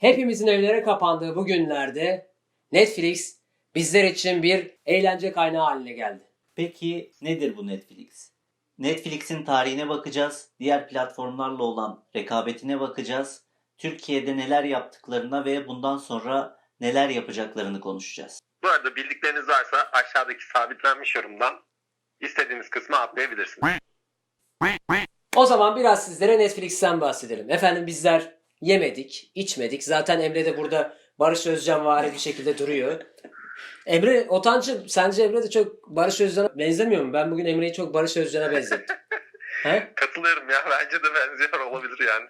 Hepimizin evlere kapandığı bu günlerde Netflix bizler için bir eğlence kaynağı haline geldi. Peki nedir bu Netflix? Netflix'in tarihine bakacağız, diğer platformlarla olan rekabetine bakacağız, Türkiye'de neler yaptıklarına ve bundan sonra neler yapacaklarını konuşacağız. Bu arada bildikleriniz varsa aşağıdaki sabitlenmiş yorumdan istediğiniz kısma atlayabilirsiniz. O zaman biraz sizlere Netflix'ten bahsedelim. Efendim bizler yemedik, içmedik. Zaten Emre de burada Barış Özcan vari bir şekilde duruyor. Emre, Otancı sence Emre de çok Barış Özcan'a benzemiyor mu? Ben bugün Emre'yi çok Barış Özcan'a benzettim. He? Katılıyorum ya bence de benziyor olabilir yani.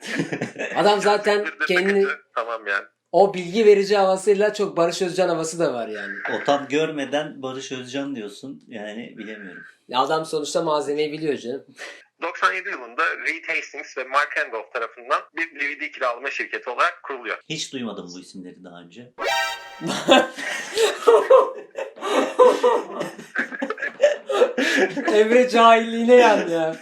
Adam zaten kendini Tamam yani. o bilgi verici havasıyla çok Barış Özcan havası da var yani. O tam görmeden Barış Özcan diyorsun. Yani bilemiyorum. Ya Adam sonuçta malzemeyi biliyor canım. 97 yılında Reed Hastings ve Mark Randolph tarafından bir DVD kiralama şirketi olarak kuruluyor. Hiç duymadım bu isimleri daha önce. Emre cahilliğine yandı ya.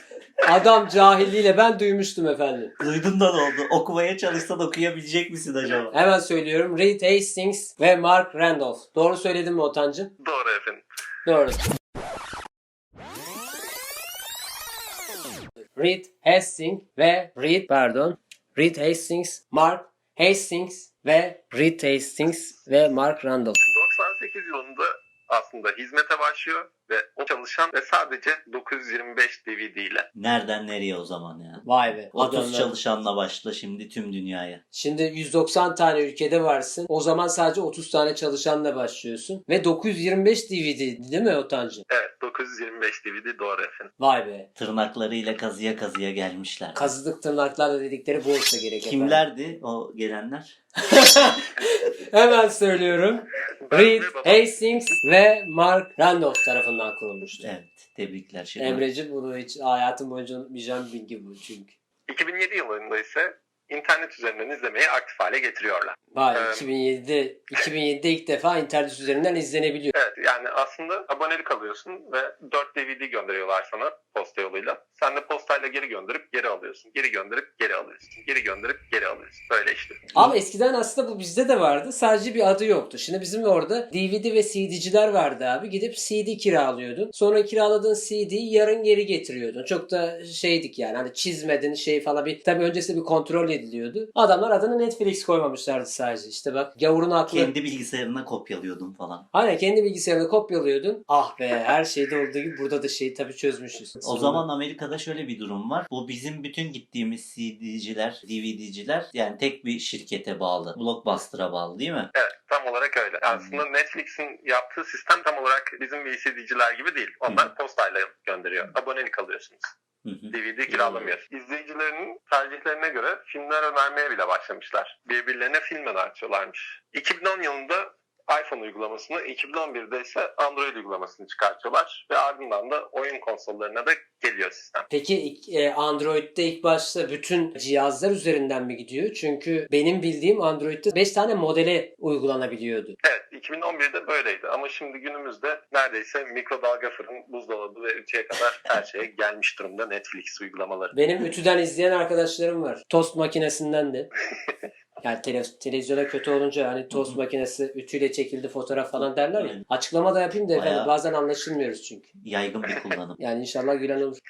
Adam cahilliğiyle ben duymuştum efendim. Duydun da ne oldu? Okumaya çalışsan okuyabilecek misin acaba? Hemen söylüyorum. Reed Hastings ve Mark Randolph. Doğru söyledim mi Otancı? Doğru efendim. Doğru. Reed Hastings ve Reed pardon. Reed Hastings, Mark Hastings ve Reed Hastings ve Mark Randolph. 98 yılında aslında hizmete başlıyor ve o çalışan ve sadece 925 DVD ile. Nereden nereye o zaman ya? Vay be. 30 adamlar. çalışanla başla şimdi tüm dünyaya. Şimdi 190 tane ülkede varsın. O zaman sadece 30 tane çalışanla başlıyorsun. Ve 925 DVD değil mi Otancı? Evet 925 DVD doğru efendim. Vay be. Tırnaklarıyla kazıya kazıya gelmişler. Kazıdık tırnaklarla dedikleri bu olsa gerek. efendim. Kimlerdi o gelenler? Hemen söylüyorum. Reed Hastings ve Mark Randolph tarafından kurulmuştu. Evet. Tebrikler. Şimdi Emreci bunu hiç hayatım boyunca unutmayacağım bir bilgi bu çünkü. 2007 yılında ise internet üzerinden izlemeyi aktif hale getiriyorlar. Vay Evet. 2007'de 2007'de ilk defa internet üzerinden izlenebiliyor. Evet yani aslında abonelik alıyorsun ve 4 DVD gönderiyorlar sana posta yoluyla. Sen de postayla geri gönderip geri alıyorsun. Geri gönderip geri alıyorsun. Geri gönderip geri alıyorsun. Böyle işte. Ama eskiden aslında bu bizde de vardı. Sadece bir adı yoktu. Şimdi bizim orada DVD ve CD'ciler vardı abi. Gidip CD kiralıyordun. Sonra kiraladığın CD'yi yarın geri getiriyordun. Çok da şeydik yani. Hani çizmedin şey falan bir. Tabii öncesinde bir kontrol ediliyordu. Adamlar adını Netflix koymamışlardı sadece. İşte bak gavurun aklı. kendi bilgisayarına kopyalıyordum falan. Aynen kendi bilgisayarını kopyalıyordun. Ah be her şeyde olduğu gibi burada da şeyi tabii çözmüşüz. O zaman Amerika'da şöyle bir durum var. Bu bizim bütün gittiğimiz CD'ciler, DVD'ciler yani tek bir şirkete bağlı. Blockbuster'a bağlı değil mi? Evet tam olarak öyle. Aslında Netflix'in yaptığı sistem tam olarak bizim VCD'ciler gibi değil. Onlar postayla gönderiyor. Abonelik alıyorsunuz. Hı hı. DVD kiralamıyor. İzleyicilerinin tercihlerine göre filmler önermeye bile başlamışlar. Birbirlerine film önertiyorlarmış. 2010 yılında iPhone uygulamasını, 2011'de ise Android uygulamasını çıkartıyorlar ve ardından da oyun konsollarına da geliyor sistem. Peki e, Android'de ilk başta bütün cihazlar üzerinden mi gidiyor? Çünkü benim bildiğim Android'de 5 tane modele uygulanabiliyordu. Evet, 2011'de böyleydi ama şimdi günümüzde neredeyse mikrodalga fırın, buzdolabı ve ütüye kadar her şeye gelmiş durumda Netflix uygulamaları. Benim ütüden izleyen arkadaşlarım var. Tost makinesinden de. Yani tele- televizyona kötü olunca hani tost makinesi ütüyle çekildi fotoğraf falan derler ya. Aynen. Açıklama da yapayım da efendim Bayağı- bazen anlaşılmıyoruz çünkü. Yaygın bir kullanım. Yani inşallah gülen olur.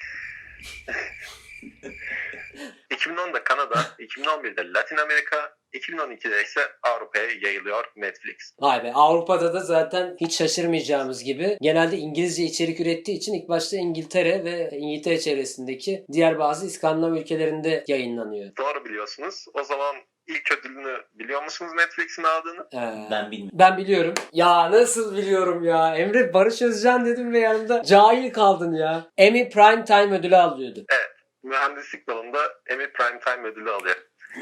2010'da Kanada, 2011'de Latin Amerika, 2012'de ise Avrupa'ya yayılıyor Netflix. Vay be Avrupa'da da zaten hiç şaşırmayacağımız gibi genelde İngilizce içerik ürettiği için ilk başta İngiltere ve İngiltere çevresindeki diğer bazı İskandinav ülkelerinde yayınlanıyor. Doğru biliyorsunuz. O zaman ilk ödülünü biliyor musunuz Netflix'in aldığını? Ee, Ben bilmiyorum. Ben biliyorum. Ya nasıl biliyorum ya? Emre Barış Özcan dedim ve yanımda cahil kaldın ya. Emmy Prime Time ödülü alıyordu. Mühendislik dalında Emmy Primetime ödülü alıyor.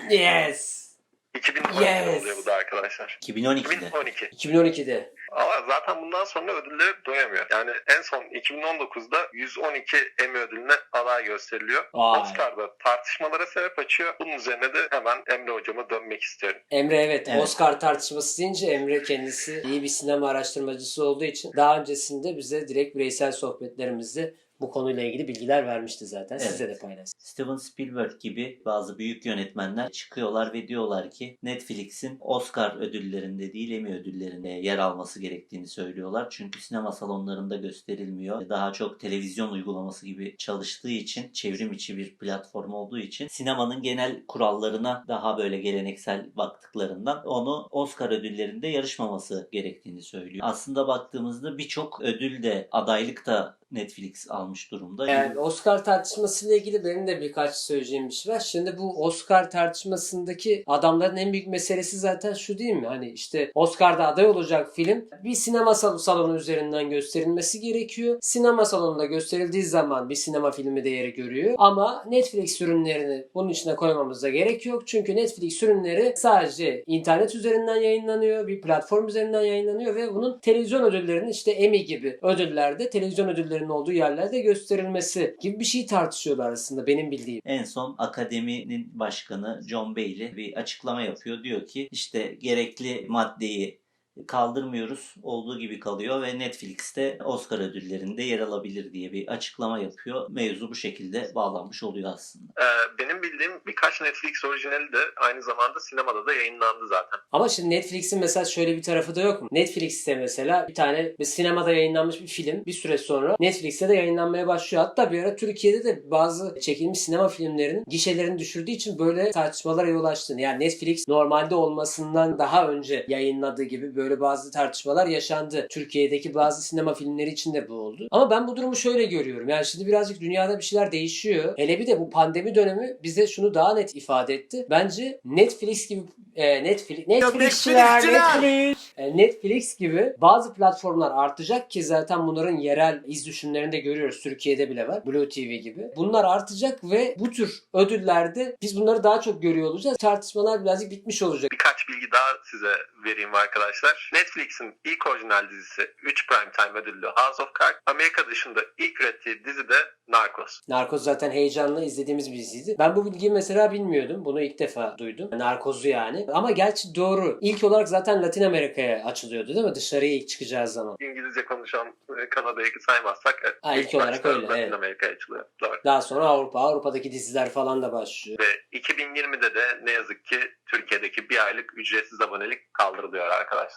Yes. 2012'de Yes. oluyor bu da arkadaşlar. 2012'de. 2012. 2012'de. Ama zaten bundan sonra ödüllere doyamıyor. Yani en son 2019'da 112 Emmy ödülüne aday gösteriliyor. Vay. Oscar'da tartışmalara sebep açıyor. Bunun üzerine de hemen Emre hocama dönmek istiyorum. Emre evet, Evet. Oscar tartışması deyince Emre kendisi iyi bir sinema araştırmacısı olduğu için daha öncesinde bize direkt bireysel sohbetlerimizde bu konuyla ilgili bilgiler vermişti zaten. Evet. Size de paylaştım. Steven Spielberg gibi bazı büyük yönetmenler çıkıyorlar ve diyorlar ki Netflix'in Oscar ödüllerinde değil Emmy ödüllerinde yer alması gerektiğini söylüyorlar. Çünkü sinema salonlarında gösterilmiyor. Daha çok televizyon uygulaması gibi çalıştığı için çevrim içi bir platform olduğu için sinemanın genel kurallarına daha böyle geleneksel baktıklarından onu Oscar ödüllerinde yarışmaması gerektiğini söylüyor. Aslında baktığımızda birçok ödül de adaylık da Netflix almış durumda. Yani Oscar tartışmasıyla ilgili benim de birkaç söyleyeceğim bir şey var. Şimdi bu Oscar tartışmasındaki adamların en büyük meselesi zaten şu değil mi? Hani işte Oscar'da aday olacak film bir sinema sal- salonu üzerinden gösterilmesi gerekiyor. Sinema salonunda gösterildiği zaman bir sinema filmi değeri görüyor. Ama Netflix ürünlerini bunun içine koymamıza gerek yok. Çünkü Netflix ürünleri sadece internet üzerinden yayınlanıyor. Bir platform üzerinden yayınlanıyor ve bunun televizyon ödüllerinin işte Emmy gibi ödüllerde televizyon ödüllerinin olduğu yerlerde gösterilmesi gibi bir şey tartışıyorlar aslında benim bildiğim. En son akademinin başkanı John Bailey bir açıklama yapıyor. Diyor ki işte gerekli maddeyi kaldırmıyoruz. Olduğu gibi kalıyor ve Netflix'te Oscar ödüllerinde yer alabilir diye bir açıklama yapıyor. Mevzu bu şekilde bağlanmış oluyor aslında. Ee, benim bildiğim birkaç Netflix orijinali de aynı zamanda sinemada da yayınlandı zaten. Ama şimdi Netflix'in mesela şöyle bir tarafı da yok mu? Netflix'te mesela bir tane bir sinemada yayınlanmış bir film bir süre sonra Netflix'te de yayınlanmaya başlıyor. Hatta bir ara Türkiye'de de bazı çekilmiş sinema filmlerinin gişelerini düşürdüğü için böyle tartışmalara yol açtı. Yani Netflix normalde olmasından daha önce yayınladığı gibi böyle bazı tartışmalar yaşandı. Türkiye'deki bazı sinema filmleri için de bu oldu. Ama ben bu durumu şöyle görüyorum. Yani şimdi birazcık dünyada bir şeyler değişiyor. Hele bir de bu pandemi dönemi bize şunu daha net ifade etti. Bence Netflix gibi e, Netflix Netflixçiler, Netflix, e, Netflix gibi bazı platformlar artacak ki zaten bunların yerel iz düşümlerini de görüyoruz. Türkiye'de bile var. Blue TV gibi. Bunlar artacak ve bu tür ödüllerde biz bunları daha çok görüyor olacağız. Tartışmalar birazcık bitmiş olacak. Birkaç bilgi daha size vereyim arkadaşlar. Netflix'in ilk orijinal dizisi 3 Primetime ödüllü House of Cards. Amerika dışında ilk ürettiği dizi de Narcos. Narkoz zaten heyecanla izlediğimiz bir diziydi. Ben bu bilgiyi mesela bilmiyordum. Bunu ilk defa duydum. Narkoz'u yani. Ama gerçi doğru. İlk olarak zaten Latin Amerika'ya açılıyordu değil mi? Dışarıya ilk çıkacağı zaman. İngilizce konuşan e, Kanada'yı saymazsak evet, Ha, ilk olarak başta öyle, Latin evet. Amerika'ya açılıyor. Doğru. Daha sonra Avrupa. Avrupa'daki diziler falan da başlıyor. Ve 2020'de de ne yazık ki Türkiye'deki bir aylık ücretsiz abonelik kaldırılıyor arkadaşlar.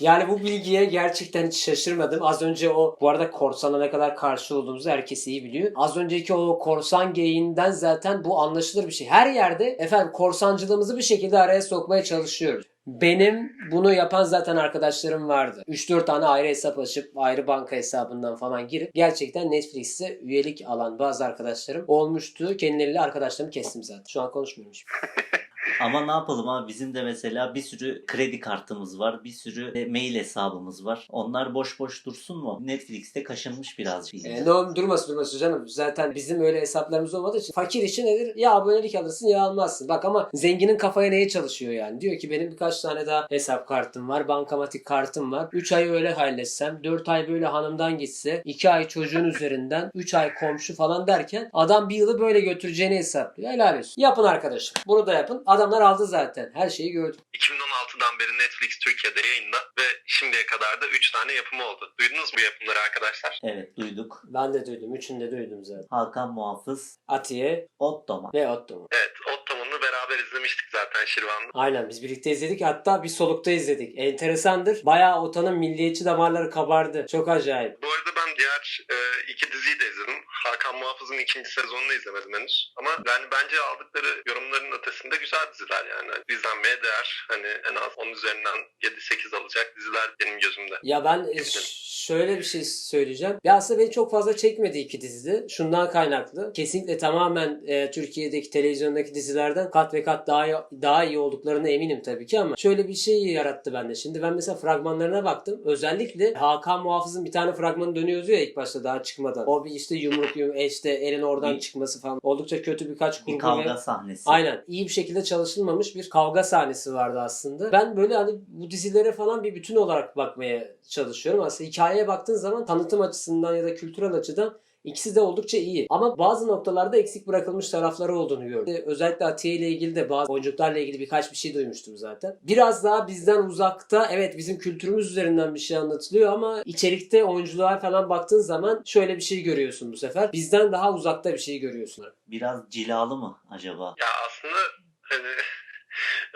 Yani bu bilgiye gerçekten hiç şaşırmadım. Az önce o bu arada korsana ne kadar karşı olduğumuzu herkes iyi biliyor. Az önceki o korsan geyiğinden zaten bu anlaşılır bir şey. Her yerde efendim korsancılığımızı bir şekilde araya sokmaya çalışıyoruz. Benim bunu yapan zaten arkadaşlarım vardı. 3-4 tane ayrı hesap açıp ayrı banka hesabından falan girip gerçekten Netflix'e üyelik alan bazı arkadaşlarım olmuştu. Kendileriyle arkadaşlarımı kestim zaten. Şu an konuşmuyorum. Ama ne yapalım abi bizim de mesela bir sürü kredi kartımız var. Bir sürü de mail hesabımız var. Onlar boş boş dursun mu? Netflix'te kaşınmış birazcık. E, ne oğlum durmasın durmasın canım. Zaten bizim öyle hesaplarımız olmadığı için fakir için nedir? Ya abonelik alırsın ya almazsın. Bak ama zenginin kafaya neye çalışıyor yani? Diyor ki benim birkaç tane daha hesap kartım var. Bankamatik kartım var. 3 ay öyle halletsem. 4 ay böyle hanımdan gitse. 2 ay çocuğun üzerinden. 3 ay komşu falan derken adam bir yılı böyle götüreceğini hesaplıyor. Helal olsun. Yapın arkadaşım. Bunu da yapın. Adamlar aldı zaten. Her şeyi gördük. 2016'dan beri Netflix Türkiye'de yayında ve şimdiye kadar da 3 tane yapımı oldu. Duydunuz mu bu yapımları arkadaşlar? Evet duyduk. Ben de duydum. Üçünü de duydum zaten. Hakan Muhafız, Atiye Ottoma. ve Otto. Evet, Ottoman'ı beraber izlemiştik zaten Şirvan'da. Aynen biz birlikte izledik. Hatta bir solukta izledik. Enteresandır. Bayağı Otan'ın milliyetçi damarları kabardı. Çok acayip. Bu arada ben diğer e, iki diziyi de izledim. Hakan Muhafız'ın ikinci sezonunu izlemedim henüz. Ama yani bence aldıkları yorumların ötesinde güzel diziler yani. İzlenmeye değer. Hani en az 10 üzerinden 7-8 alacak diziler benim gözümde. Ya ben e, şöyle bir şey söyleyeceğim. Ya aslında beni çok fazla çekmedi iki dizide. Şundan kaynaklı. Kesinlikle tamamen e, Türkiye'deki televizyondaki dizilerden kat ve kat daha iyi, daha iyi olduklarına eminim tabii ki ama şöyle bir şey yarattı bende. Şimdi ben mesela fragmanlarına baktım. Özellikle Hakan Muhafız'ın bir tane fragmanı dönüyordu ya ilk başta daha çıkmadan. O bir işte yumruk yumruk işte elin oradan Bir- çıkması falan. Oldukça kötü birkaç kurgu Bir ve- kavga sahnesi. Aynen. iyi bir şekilde çalışılmamış bir kavga sahnesi vardı aslında. Ben böyle hani bu dizilere falan bir bütün olarak bakmaya çalışıyorum. Aslında hikayeye baktığın zaman tanıtım açısından ya da kültürel açıdan İkisi de oldukça iyi. Ama bazı noktalarda eksik bırakılmış tarafları olduğunu gördüm. Özellikle Atiye ile ilgili de bazı oyunculuklarla ilgili birkaç bir şey duymuştum zaten. Biraz daha bizden uzakta evet bizim kültürümüz üzerinden bir şey anlatılıyor ama içerikte oyunculuğa falan baktığın zaman şöyle bir şey görüyorsun bu sefer. Bizden daha uzakta bir şey görüyorsun. Biraz cilalı mı acaba? Ya aslında hani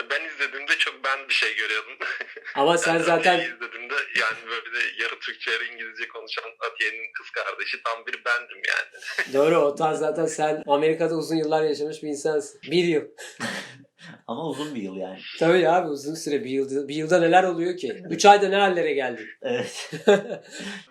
ben izlediğimde ben bir şey görüyordum. Ama sen Yani zaten izlediğimde yani böyle yarı Türkçe yarı İngilizce konuşan Atiye'nin kız kardeşi tam bir bendim yani. doğru o tarz zaten sen Amerika'da uzun yıllar yaşamış bir insansın. Bir yıl. Ama uzun bir yıl yani. Tabii abi uzun süre bir yılda, bir yılda neler oluyor ki? Üç ayda ne hallere geldin? Evet.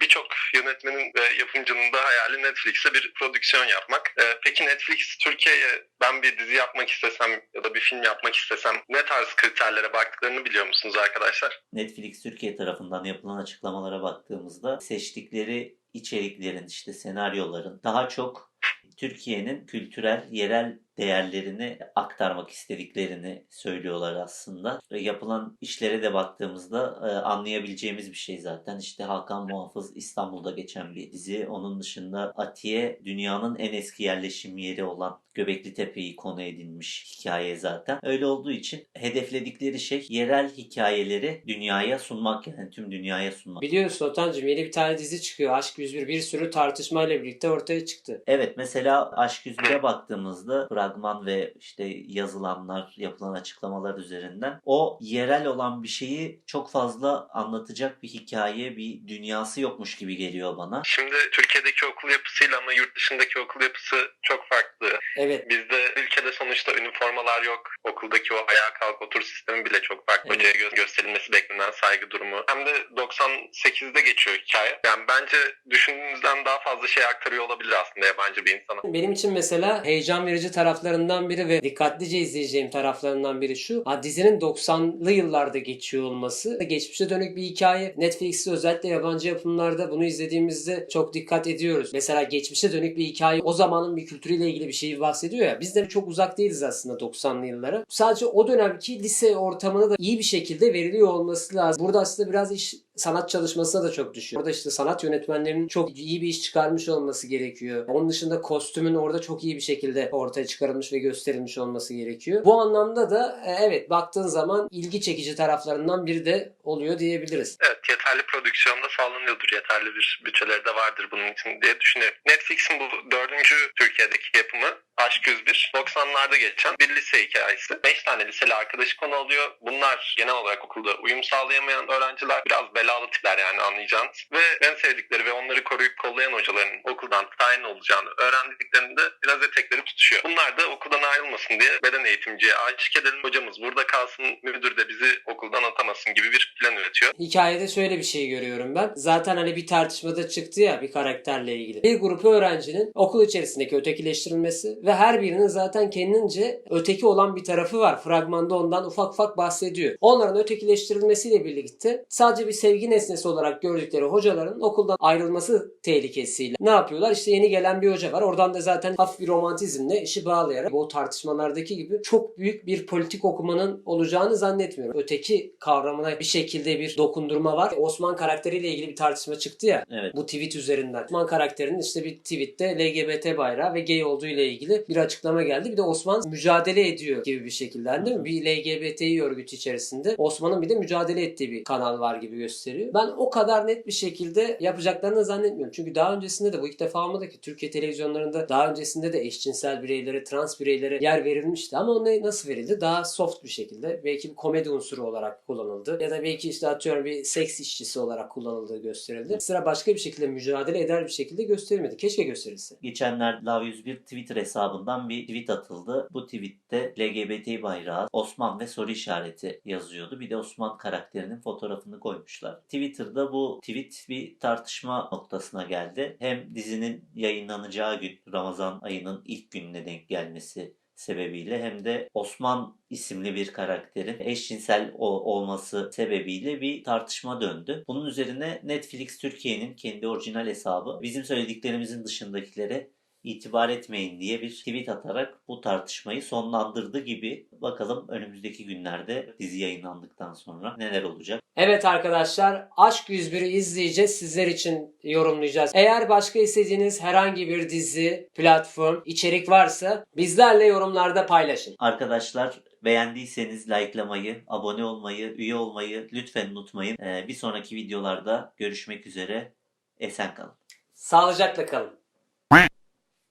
Birçok yönetmenin ve yapımcının da hayali Netflix'e bir prodüksiyon yapmak. Ee, peki Netflix Türkiye'ye ben bir dizi yapmak istesem ya da bir film yapmak istesem ne tarz kriterlere baktıklarını biliyor musunuz arkadaşlar? Netflix Türkiye tarafından yapılan açıklamalara baktığımızda seçtikleri içeriklerin işte senaryoların daha çok Türkiye'nin kültürel, yerel değerlerini aktarmak istediklerini söylüyorlar aslında. Ve yapılan işlere de baktığımızda e, anlayabileceğimiz bir şey zaten. İşte Hakan Muhafız İstanbul'da geçen bir dizi. Onun dışında Atiye dünyanın en eski yerleşim yeri olan Göbekli Tepe'yi konu edinmiş hikaye zaten. Öyle olduğu için hedefledikleri şey yerel hikayeleri dünyaya sunmak yani tüm dünyaya sunmak. Biliyorsun Otancığım yeni bir tane dizi çıkıyor. Aşk 101 bir sürü tartışmayla birlikte ortaya çıktı. Evet mesela Aşk 101'e baktığımızda fragman ve işte yazılanlar, yapılan açıklamalar üzerinden o yerel olan bir şeyi çok fazla anlatacak bir hikaye, bir dünyası yokmuş gibi geliyor bana. Şimdi Türkiye'deki okul yapısıyla ama yurt dışındaki okul yapısı çok farklı. Evet. Bizde ülkede sonuçta üniformalar yok. Okuldaki o ayağa kalk otur sistemi bile çok farklı. Evet. Hocaya gö- gösterilmesi beklenen saygı durumu. Hem de 98'de geçiyor hikaye. Yani bence düşündüğünüzden daha fazla şey aktarıyor olabilir aslında yabancı bir insana. Benim için mesela heyecan verici taraflarından biri ve dikkatlice izleyeceğim taraflarından biri şu. Ha, dizinin 90'lı yıllarda geçiyor olması. Geçmişe dönük bir hikaye. Netflix'te özellikle yabancı yapımlarda bunu izlediğimizde çok dikkat ediyoruz. Mesela geçmişe dönük bir hikaye o zamanın bir kültürüyle ilgili bir şeyi bahsediyor ya. Biz de çok uzak değiliz aslında 90'lı yıllara. Sadece o dönemki lise ortamına da iyi bir şekilde veriliyor olması lazım. Burada aslında biraz iş sanat çalışmasına da çok düşüyor. Orada işte sanat yönetmenlerinin çok iyi bir iş çıkarmış olması gerekiyor. Onun dışında kostümün orada çok iyi bir şekilde ortaya çıkarılmış ve gösterilmiş olması gerekiyor. Bu anlamda da e, evet baktığın zaman ilgi çekici taraflarından biri de oluyor diyebiliriz. Evet yeterli prodüksiyonda sağlanıyordur. Yeterli bir bütçeleri de vardır bunun için diye düşünüyorum. Netflix'in bu dördüncü Türkiye'deki yapımı Aşk 101. 90'larda geçen bir lise hikayesi. 5 tane liseli arkadaşı konu alıyor. Bunlar genel olarak okulda uyum sağlayamayan öğrenciler. Biraz belalı tipler yani anlayacağınız. Ve en sevdikleri ve onları koruyup kollayan hocaların okuldan tayin olacağını öğrendiklerinde biraz etekleri tutuşuyor. Bunlar da okuldan ayrılmasın diye beden eğitimciye aşık edelim. Hocamız burada kalsın, müdür de bizi okuldan atamasın gibi bir plan üretiyor. Hikayede şöyle bir şey görüyorum ben. Zaten hani bir tartışmada çıktı ya bir karakterle ilgili. Bir grup öğrencinin okul içerisindeki ötekileştirilmesi ve her birinin zaten kendince öteki olan bir tarafı var. Fragmanda ondan ufak ufak bahsediyor. Onların ötekileştirilmesiyle birlikte sadece bir sevgi nesnesi olarak gördükleri hocaların okuldan ayrılması tehlikesiyle ne yapıyorlar? İşte yeni gelen bir hoca var. Oradan da zaten hafif bir romantizmle işi bağlayarak bu tartışmalardaki gibi çok büyük bir politik okumanın olacağını zannetmiyorum. Öteki kavramına bir şekilde bir dokundurma var. Osman karakteriyle ilgili bir tartışma çıktı ya Evet. bu tweet üzerinden. Osman karakterinin işte bir tweette LGBT bayrağı ve gay olduğu ile ilgili bir açıklama geldi. Bir de Osman mücadele ediyor gibi bir şekilde değil mi? Bir LGBTİ örgütü içerisinde Osman'ın bir de mücadele ettiği bir kanal var gibi gösteriyor. Ben o kadar net bir şekilde yapacaklarını zannetmiyorum. Çünkü daha öncesinde de bu ilk defa olmadı ki Türkiye televizyonlarında daha öncesinde de eşcinsel bireylere, trans bireylere yer verilmişti. Ama o ne, nasıl verildi? Daha soft bir şekilde. Belki bir komedi unsuru olarak kullanıldı. Ya da belki işte atıyorum bir seks işçisi olarak kullanıldığı gösterildi. Sıra başka bir şekilde mücadele eder bir şekilde gösterilmedi. Keşke gösterilse. Geçenler Lav 101 Twitter hesabından bir tweet atıldı. Bu tweette LGBT bayrağı, Osman ve soru işareti yazıyordu. Bir de Osman karakterinin fotoğrafını koymuşlar. Twitter'da bu tweet bir tartışma noktasına geldi. Hem dizinin yayınlanacağı gün Ramazan ayının ilk gününe denk gelmesi sebebiyle hem de Osman isimli bir karakterin eşcinsel olması sebebiyle bir tartışma döndü. Bunun üzerine Netflix Türkiye'nin kendi orijinal hesabı bizim söylediklerimizin dışındakilere itibar etmeyin diye bir tweet atarak bu tartışmayı sonlandırdı gibi. Bakalım önümüzdeki günlerde dizi yayınlandıktan sonra neler olacak. Evet arkadaşlar Aşk 101'i izleyeceğiz. Sizler için yorumlayacağız. Eğer başka istediğiniz herhangi bir dizi, platform, içerik varsa bizlerle yorumlarda paylaşın. Arkadaşlar beğendiyseniz likelamayı, abone olmayı, üye olmayı lütfen unutmayın. Ee, bir sonraki videolarda görüşmek üzere. Esen kalın. Sağlıcakla kalın.